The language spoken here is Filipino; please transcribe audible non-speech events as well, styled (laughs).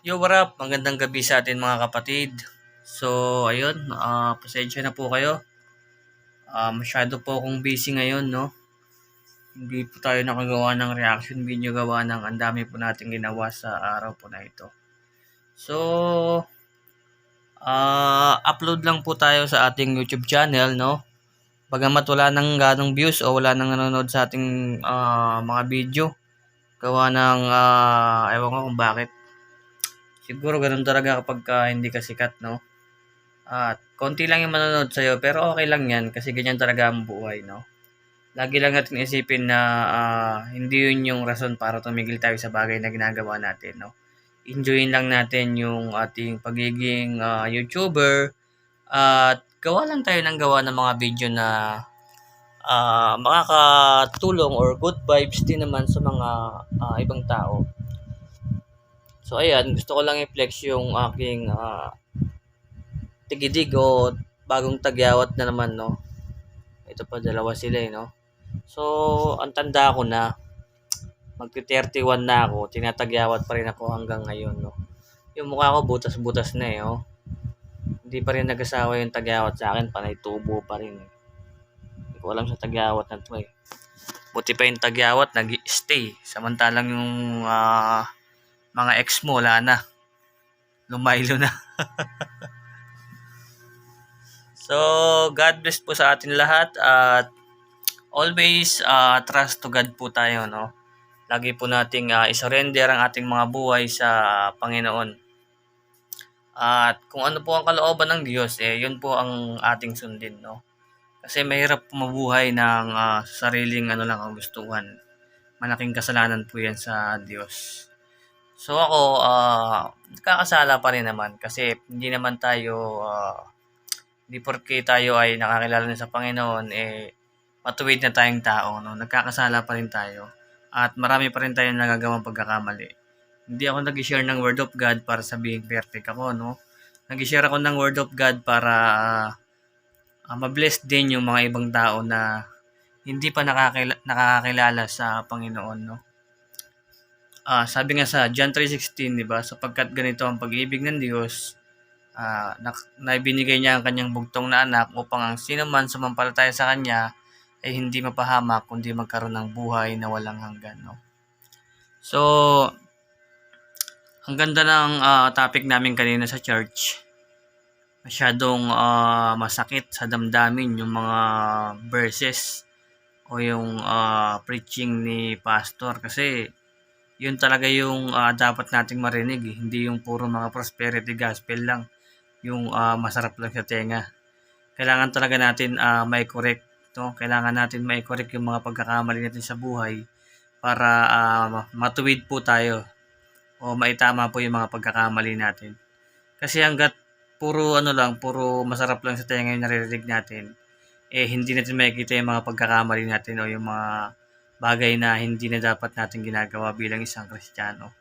Yo, what up? Magandang gabi sa atin mga kapatid. So, ayun, ah pasensya na po kayo. Ah masyado po akong busy ngayon, no? Hindi po tayo nakagawa ng reaction video gawa ng ang dami po nating ginawa sa araw po na ito. So, ah upload lang po tayo sa ating YouTube channel, no? Bagamat wala nang ganong views o wala nang nanonood sa ating ah, mga video, gawa ng, ah, ewan ko kung bakit. Siguro ganun talaga kapag ka hindi ka sikat, no? At konti lang yung manonood sa'yo, pero okay lang yan kasi ganyan talaga ang buhay, no? Lagi lang natin isipin na ah, hindi yun yung rason para tumigil tayo sa bagay na ginagawa natin, no? Enjoyin lang natin yung ating pagiging ah, YouTuber at gawa lang tayo ng gawa ng mga video na ah, makakatulong or good vibes din naman sa mga ah, ibang tao. So ayan, gusto ko lang i-flex yung aking ah, tigidig o bagong tagyawat na naman, no? Ito pa, dalawa sila, eh, no? So, ang tanda ko na, magti-31 na ako, tinatagyawat pa rin ako hanggang ngayon, no? Yung mukha ko butas-butas na, eh, oh. Hindi pa rin nag-asawa yung tagyawat sa akin, panay tubo pa rin, eh. Hindi ko alam sa tagyawat na to, eh. Buti pa yung tagyawat, nag-stay. Samantalang yung ah, mga ex mo, wala na. Lumaylo na. (laughs) so, God bless po sa atin lahat at always ah, trust to God po tayo, no? Lagi po nating ah, isurrender ang ating mga buhay sa Panginoon. At kung ano po ang kalooban ng Diyos, eh, yun po ang ating sundin, no? Kasi mahirap mabuhay ng ah, sariling ano lang ang gustuhan. Malaking kasalanan po yan sa Diyos. So ako, ah nakakasala pa rin naman kasi hindi naman tayo, hindi porke tayo ay nakakilala na sa Panginoon, eh, matuwid na tayong tao, no? Nagkakasala pa rin tayo. At marami pa rin tayong nagagawang pagkakamali. Hindi ako nag-share ng Word of God para sabihin perfect ako, no? Nag-share ako ng Word of God para ah, ma-bless din yung mga ibang tao na hindi pa nakakila- nakakakilala sa Panginoon, no? Ah, sabi nga sa John 3:16, 'di ba? Sapagkat ganito ang pag-ibig ng Diyos, ah, na, na niya ang kanyang bugtong na anak upang ang sino man sumampalataya sa kanya ay hindi mapahamak kundi magkaroon ng buhay na walang hanggan, no? So, ang ganda ng ah, topic namin kanina sa church. Masyadong ah, masakit sa damdamin yung mga verses o yung ah, preaching ni pastor kasi yun talaga yung ah, dapat nating marinig eh. Hindi yung puro mga prosperity gospel lang. Yung ah, masarap lang sa tenga. Kailangan talaga natin ah, may correct no? Kailangan natin may correct yung mga pagkakamali natin sa buhay para ah, matuwid po tayo o maitama po yung mga pagkakamali natin. Kasi hanggat puro ano lang, puro masarap lang sa tenga yung naririnig natin, eh hindi natin makikita yung mga pagkakamali natin o yung mga bagay na hindi na dapat natin ginagawa bilang isang Kristiyano.